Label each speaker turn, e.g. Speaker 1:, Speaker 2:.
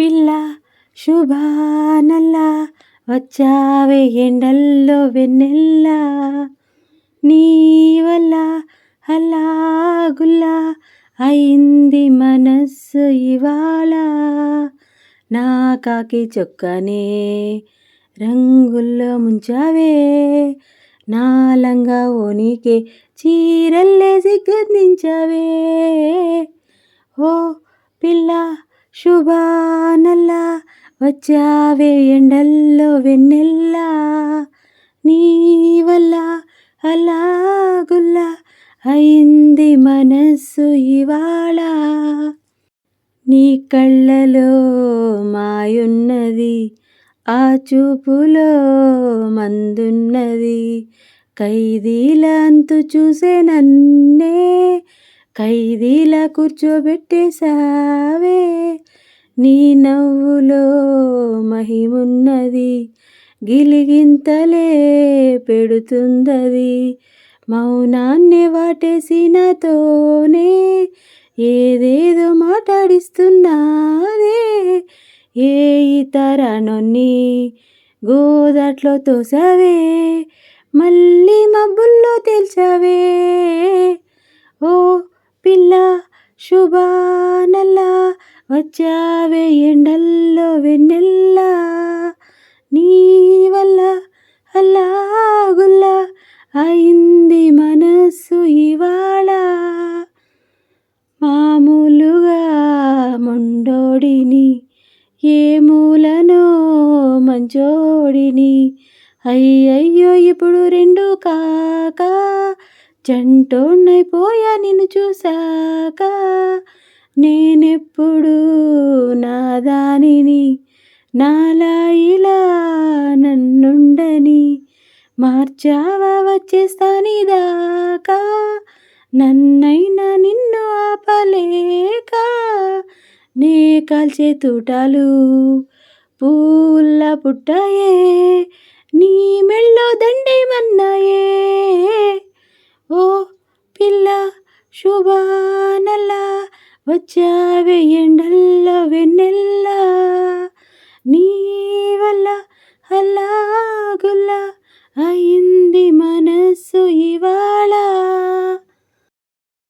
Speaker 1: పిల్ల శుభానల్ల వచ్చావే ఎండల్లో వెన్నెల్లా. నీ వల్ల అలా గుల్లా అయింది మనస్సు ఇవాళ. నా కాకి చొక్కనే రంగుల్లో ముంచావే. నాలంగా ఓనికే చీరల్లే సిగ్గందించావే. ఓ పిల్ల శుభానల్లా వచ్చావే ఎండల్లో వెన్నెల్లా. నీ వల్ల అలా అయింది మనస్సు ఇవాళ. నీ కళ్ళలో మాయున్నది ఆ చూపులో మందున్నది. ఖైదీలంతు చూసే నన్నే ఖైదీలా కూర్చోబెట్టేశావే. నీ నవ్వులో మహిమున్నది గిలిగింతలే పెడుతుందది. మౌనాన్ని వాటేసి నాతోనే ఏదేదో మాట్లాడిస్తున్నాదే ఏ ఇతర నొన్ని గోదాట్లో తోసావే మళ్ళీ మబ్బుల్లో తేల్చావే. ఓ శుభానల్లా వచ్చావే ఎండల్లో వెన్నెల్లా. నీ వల్ల అల్లా గుల్లా అయింది మనస్సు ఇవాళ. మామూలుగా మొండోడిని ఏ మూలనో మంచోడిని. అయ్యయ్యో ఇప్పుడు రెండు కాకా జంటోన్నైపోయా నిన్ను చూశాక. నేనెప్పుడు నా దానిని నాలా ఇలా నన్నుండని మార్చావా వచ్చేస్తాని దాకా నన్నైనా నిన్ను ఆపలేక నే కాల్చే తూటాలు పూల పుట్టాయే. నీ మెళ్ళ శుభానల్లా వచ్చావే ఎండల్ల వెన్నెల్లా. నీ వల్ల అల్లాగుల్లా అయింది మనస్సు ఇవాళ.